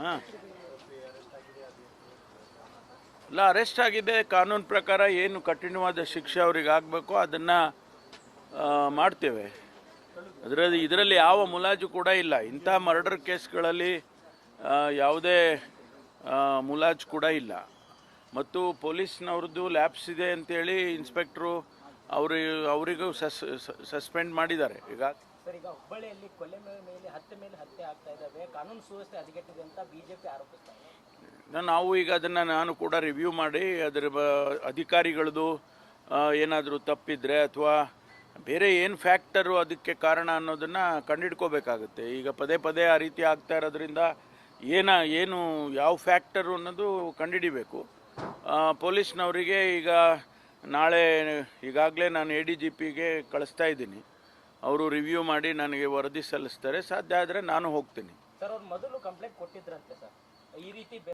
ಹಾಂ. ಇಲ್ಲ ಅರೆಸ್ಟ್ ಆಗಿದೆ ಕಾನೂನು ಪ್ರಕಾರ ಏನು ಕಠಿಣವಾದ ಶಿಕ್ಷೆ ಅವ್ರಿಗೆ ಆಗಬೇಕು ಅದನ್ನು ಮಾಡ್ತೇವೆ. ಅದರಲ್ಲಿ, ಇದರಲ್ಲಿ ಯಾವ ಮುಲಾಜು ಕೂಡ ಇಲ್ಲ. ಇಂಥ ಮರ್ಡರ್ ಕೇಸ್ಗಳಲ್ಲಿ ಯಾವುದೇ ಮುಲಾಜು ಕೂಡ ಇಲ್ಲ. ಮತ್ತು ಪೊಲೀಸ್ನವ್ರದ್ದು ಲ್ಯಾಬ್ಸ್ ಇದೆ ಅಂತೇಳಿ ಇನ್ಸ್ಪೆಕ್ಟ್ರು ಅವರು ಅವರಿಗೂ ಸಸ್ ಸಸ್ಪೆಂಡ್ ಮಾಡಿದ್ದಾರೆ. ಈಗ ಸರ್ ಈಗ ಹುಬ್ಬಳ್ಳಿಯಲ್ಲಿ ಕೊಲೆ ಮೇಲೆ ಹತ್ತೆ ಮೇಲೆ ಹತ್ಯೆ ಆಗ್ತಾ ಇದ್ದಾವೆ ಕಾನೂನು ಸುವ್ಯವಸ್ಥೆ ಹದಗೆಟ್ಟಿದೆ ಅಂತ ಬಿಜೆಪಿ ಆರೋಪಿಸ್ತಾರೆ ನಾವು ಈಗ ಅದನ್ನು ನಾನು ಕೂಡ ರಿವ್ಯೂ ಮಾಡಿ ಅದರ ಬ ಅಧಿಕಾರಿಗಳದ್ದು ಏನಾದರೂ ತಪ್ಪಿದ್ರೆ ಅಥವಾ ಬೇರೆ ಏನು ಫ್ಯಾಕ್ಟರು ಅದಕ್ಕೆ ಕಾರಣ ಅನ್ನೋದನ್ನು ಕಂಡುಹಿಡ್ಕೋಬೇಕಾಗುತ್ತೆ ಈಗ ಪದೇ ಪದೇ ಆ ರೀತಿ ಆಗ್ತಾ ಇರೋದ್ರಿಂದ ಏನ ಏನು ಯಾವ ಫ್ಯಾಕ್ಟರು ಅನ್ನೋದು ಕಂಡುಹಿಡಿಬೇಕು ಪೊಲೀಸ್ನವರಿಗೆ ಈಗ ನಾಳೆ ಈಗಾಗಲೇ ನಾನು ಎ ಡಿ ಜಿ ಪಿಗೆ ಕಳಿಸ್ತಾ ಇದ್ದೀನಿ. ಅವರು ರಿವ್ಯೂ ಮಾಡಿ ನನಗೆ ವರದಿ ಸಲ್ಲಿಸ್ತಾರೆ. ಸಾಧ್ಯ ಆದರೆ ನಾನು ಹೋಗ್ತೀನಿ.